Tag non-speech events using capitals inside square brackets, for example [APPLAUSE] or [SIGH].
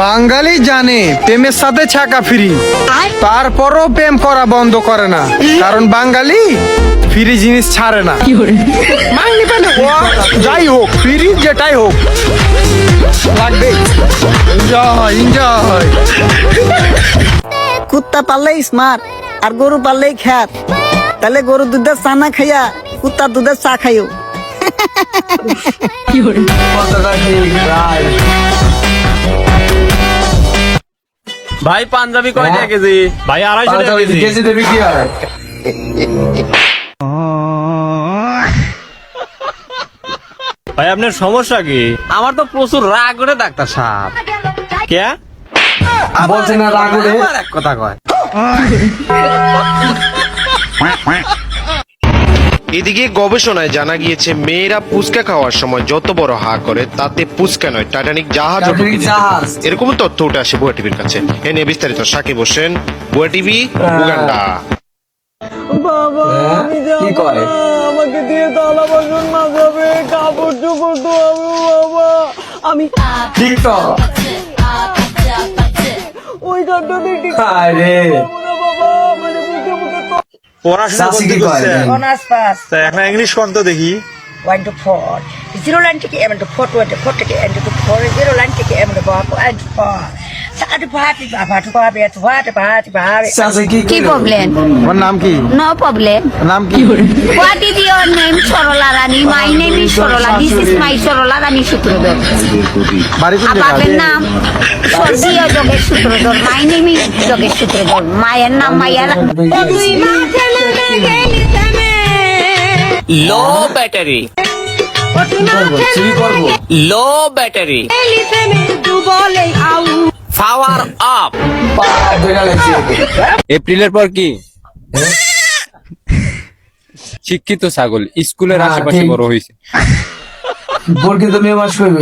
বাঙালি জানে প্রেমের সাথে ছাকা ফ্রি। তারপরও প্রেম করা বন্ধ করে না। কারণ বাঙালি ফ্রি জিনিস ছাড়ে না। মাংনি যাই হোক ফ্রি যেটাই হোক। লাগবে। কুত্তা পাললেই স্মার্ট আর গরু পাললেই খ্যাত। তাহলে গরু দুধের চা না খাইয়া কুত্তা দুধের চা খাইও। ভাই পাঞ্জাবি কয় টাকা কেজি? ভাই আড়াইশো টাকা কেজি। দেবে কি আর ভাই আপনার সমস্যা কি? আমার তো প্রচুর রাগ করে ডাক্তার সাহেব। কে? বলছে না রাগ এক কথা কয়। [LAUGHS] এদিকে গবেষণায় জানা গিয়েছে মেয়েরা পুচকা খাওয়ার সময় যত বড় হা করে তাতে পুচকা নয় টাইটানিক জাহাজ এরকম তথ্য উঠে আসে বুয়া টিভির কাছে। এ নিয়ে বিস্তারিত সাকিব হোসেন বুয়া টিভি উগান্ডা। বাবা আমি যাব না। আমাকে দিয়ে তালা বাসন মাজাবে কাপড় চোপড় ধোয়াবে বাবা। আমি ওই গানটাতে ঠিক আরে কোন তো দেখি One to four. Zero line take M to four to four take M to four. Zero line take M to four and four. Sa to party ba to party to party party party. কি problem ওর নাম কি no problem নাম কি what is your name Sarala Rani my name is Sarala this is my Sarala Rani Sutradhar বাড়ি কোন নাম স্বর্গীয় Jogesh Sutradhar my name is Jogesh Sutradhar মায়ের নাম মাইয়ার low battery. Low battery. Power up এপ্রিলের পর কি? শিক্ষিত ছাগল স্কুলের আশেপাশে বড় হয়েছে। বোর কিন্তু মে মাস করবে